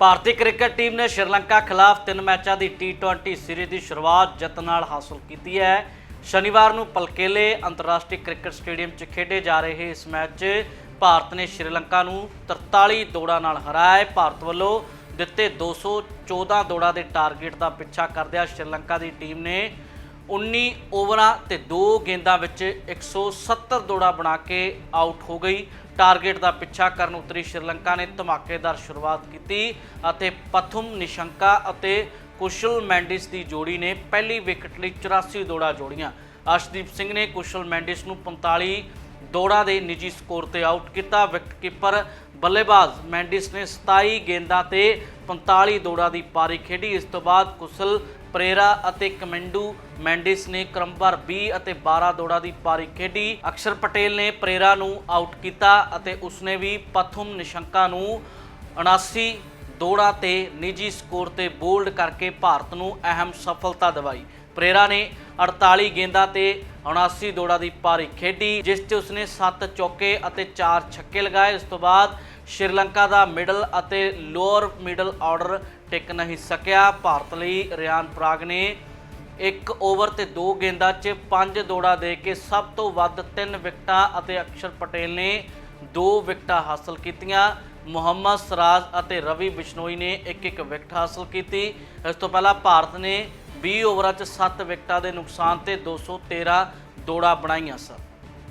ਭਾਰਤੀ cricket team ਨੇ ਸ਼੍ਰੀਲੰਕਾ ਖਿਲਾਫ ਤਿੰਨ ਮੈਚਾਂ ਦੀ ਟੀ20 ਸੀਰੀਜ਼ ਦੀ ਸ਼ੁਰੂਆਤ ਜਿੱਤ ਨਾਲ ਹਾਸਲ ਕੀਤੀ ਹੈ। ਸ਼ਨੀਵਾਰ ਨੂੰ ਪਲਕੇਲੇ ਅੰਤਰਰਾਸ਼ਟਰੀ ਕ੍ਰਿਕਟ ਸਟੇਡੀਅਮ 'ਚ ਖੇਡੇ ਜਾ ਰਹੇ ਇਸ ਮੈਚ 'ਚ ਭਾਰਤ ਨੇ ਸ਼੍ਰੀਲੰਕਾ ਨੂੰ 43 ਦੌੜਾਂ ਨਾਲ ਹਰਾਇਆ। ਹੈ ਭਾਰਤ ਵੱਲੋਂ ਦਿੱਤੇ 214 ਦੌੜਾਂ ਦੇ ਟਾਰਗੇਟ ਦਾ ਪਿੱਛਾ ਕਰਦਿਆਂ ਸ਼੍ਰੀਲੰਕਾ ਦੀ ਟੀਮ ਨੇ 19 ਓਵਰਾਂ ਤੇ 2 ਗੇਂਦਾਂ ਵਿੱਚ 170 ਦੌੜਾਂ ਬਣਾ ਕੇ ਆਊਟ ਹੋ ਗਈ। ਟਾਰਗੇਟ ਦਾ ਪਿੱਛਾ ਕਰਨ ਉਤਰੀ ਸ਼੍ਰੀਲੰਕਾ ਨੇ ਧਮਾਕੇਦਾਰ ਸ਼ੁਰੂਆਤ ਕੀਤੀ ਅਤੇ ਪਥਮ, ਨਿਸ਼ੰਕਾ ਅਤੇ ਕੁਸ਼ਲ ਮੈਂਡਿਸ ਦੀ ਜੋੜੀ ਨੇ ਪਹਿਲੀ ਵਿਕਟ ਲਈ 84 ਦੌੜਾਂ ਜੋੜੀਆਂ। ਅਰਸ਼ਦੀਪ ਸਿੰਘ ਨੇ ਕੁਸ਼ਲ ਮੈਂਡਿਸ ਨੂੰ 45 ਦੌੜਾਂ ਦੇ ਨਿੱਜੀ ਸਕੋਰ ਤੇ ਆਊਟ ਕੀਤਾ। ਵਿਕਟਕੀਪਰ ਬੱਲੇਬਾਜ਼ ਮੈਂਡਿਸ ਨੇ 27 ਗੇਂਦਾਂ ਤੇ 45 ਦੌੜਾਂ ਦੀ ਪਾਰੀ ਖੇਡੀ। ਇਸ ਤੋਂ ਬਾਅਦ ਕੁਸਲ, ਪ੍ਰੇਰਾ ਅਤੇ ਕਮੈਂਡੂ ਮੈਂਡਿਸ ਨੇ ਕ੍ਰਮਵਾਰ 20 ਅਤੇ 12 ਦੌੜਾਂ ਦੀ ਪਾਰੀ ਖੇਡੀ। ਅਕਸ਼ਰ ਪਟੇਲ ਨੇ ਪ੍ਰੇਰਾ ਨੂੰ ਆਊਟ ਕੀਤਾ ਅਤੇ ਉਸਨੇ ਵੀ ਪਥਮ ਨਿਸ਼ੰਕਾ ਨੂੰ 79 ਦੌੜਾਂ ਤੇ ਨਿੱਜੀ ਸਕੋਰ ਤੇ ਬੋਲਡ ਕਰਕੇ ਭਾਰਤ ਨੂੰ ਅਹਿਮ ਸਫਲਤਾ ਦਿਵਾਈ। ਪ੍ਰੇਰਾ ਨੇ 48 ਗੇਂਦਾਂ ਤੇ 79 ਦੌੜਾਂ ਦੀ ਪਾਰੀ ਖੇਡੀ, ਜਿਸ 'ਚ ਉਸਨੇ 7 ਚੌਕੇ ਅਤੇ 4 ਛੱਕੇ ਲਗਾਏ। ਇਸ ਤੋਂ ਬਾਅਦ ਸ਼੍ਰੀਲੰਕਾ ਦਾ ਮਿਡਲ ਅਤੇ ਲੋਅਰ ਮਿਡਲ ਆਰਡਰ ਟਿਕ ਨਹੀਂ ਸਕਿਆ। ਭਾਰਤ ਲਈ ਰਿਆਨ ਪ੍ਰਾਗ ਨੇ ਇੱਕ ਓਵਰ ਤੇ ਦੋ ਗੇਂਦਾਂ 'ਚ ਪੰਜ ਦੌੜਾਂ ਦੇ ਕੇ ਸਭ ਤੋਂ ਵੱਧ ਤਿੰਨ ਵਿਕਟਾਂ ਅਤੇ ਅਕਸ਼ਰ ਪਟੇਲ ਨੇ ਦੋ ਵਿਕਟਾਂ ਹਾਸਲ ਕੀਤੀਆਂ। ਮੁਹੰਮਦ ਸਰਾਜ ਅਤੇ ਰਵੀ ਬਿਸ਼ਨੋਈ ਨੇ ਇੱਕ ਇੱਕ ਵਿਕਟ ਹਾਸਲ ਕੀਤੀ। ਇਸ ਤੋਂ ਪਹਿਲਾਂ ਭਾਰਤ ਨੇ 20 ਓਵਰਾਂ 'ਚ 7 ਵਿਕਟਾਂ ਦੇ ਨੁਕਸਾਨ ਤੇ 213 ਦੌੜਾਂ ਬਣਾਈਆਂ ਸਨ।